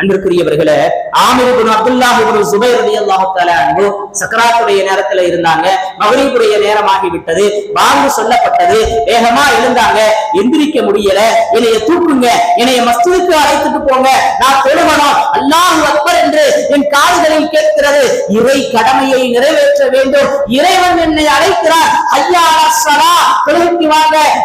அன்றுக்குரியவர்களே Amir ibn Abdullah ibn Zubair ரலியல்லாஹு சக்கராத்துடைய நேரத்துல இருந்தாங்க. மகரீபுடைய நேரமாகி விட்டது வாழ்ந்து சொல்லப்பட்டது. வேகமா எழுந்தாங்க. எந்திரிக்க முடியல. என்னைய தூக்குங்க. என்னைய மஸ்ஜிதுக்கு அழைத்துட்டு போங்க. நான் தொழுகணும் அல்லாஹ் அக்பர் என்று என் காதுகளில் கேட்கிறது. இறை கடமையை நிறைவேற்ற வேண்டும். இறைவன் என்னை அழைக்கிறார் ஐயா சலா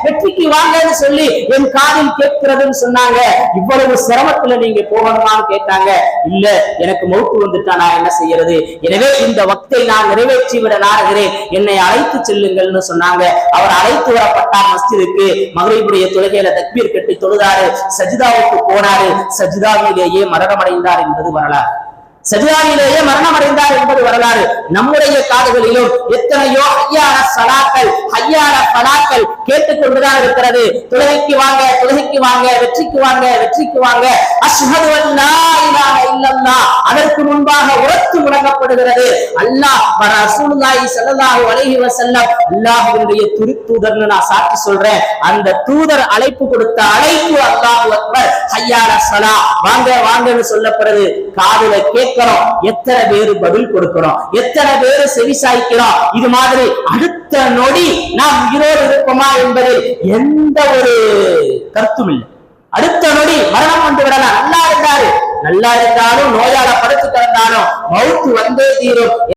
வெற்றிக்கு வாங்கன்னு சொல்லி என் காதில் கேட்கிறதுன்னு சொன்னாங்க. இவ்வளவு சிரமத்துல நீங்க போகணுமான்னு கேட்டாங்க. இல்ல எனக்கு மௌத்து வந்துட்டா நான் என்ன செய்யறது? எனவே இந்த வக்தை நான் நிறைவேற்றி விட நாடுகிறேன். என்னை அழைத்து செல்லுங்கள்னு சொன்னாங்க. அவர் அழைத்து வரப்பட்டார் மஸ்ஜிதுக்கு. மகளிருடைய தொழுகையில தக்பீர் கட்டி தொழுதாரு. சஜிதாவுக்கு போனாரு. சஜிதாவிலேயே மரணமடைந்தார் என்பது வரலாறு. சஜிதாவிலேயே மரணம் அடைந்தார் என்பது வரலாறு. நம்முடைய காதுகளிலும் எத்தனையோ ஐயார சலாக்கள் ஐயான பலாக்கள் கேட்டுக்கொண்டுதான் இருக்கிறது. துலகைக்கு வாங்க துலகைக்கு வாங்க வெற்றிக்கு வாங்க வெற்றிக்கு வாங்க. அஷ்ஹது அல்லா இலாஹ அதற்கு முன்பாக உரத்து முழங்கப்படுகிறது. அல்லாஹ் வ ரசூலுல்லாஹி ஸல்லல்லாஹு அலைஹி வஸல்லம். அல்லாஹ்வுடைய திருத்தூதர்னு நான் சாட்சி சொல்றேன். அந்த தூதர் அழைப்பு கொடுத்த அழைப்பு அல்லாஹ் அக்பர். ஹய்யார சலா வாங்க வாங்கன்னு சொல்லப்படுறது காதுல கேட்கிறோம். எத்தனை பேரு பதில் கொடுக்கிறோம்? எத்தனை பேரு செவி சாய்க்கிறோம்? இது மாதிரி அடுத்த நொடி நாம் உயிரோடு இருப்போமா என்பதில் எந்த ஒரு கருத்தும் இல்லை. அடுத்த நொடி மரணம் வந்து விடலாம் நல்லா இருந்தாரு நல்லா இருந்தாலும் நோயால படுத்து கிடந்தாலும் மவுத்து வந்தே தீரும்.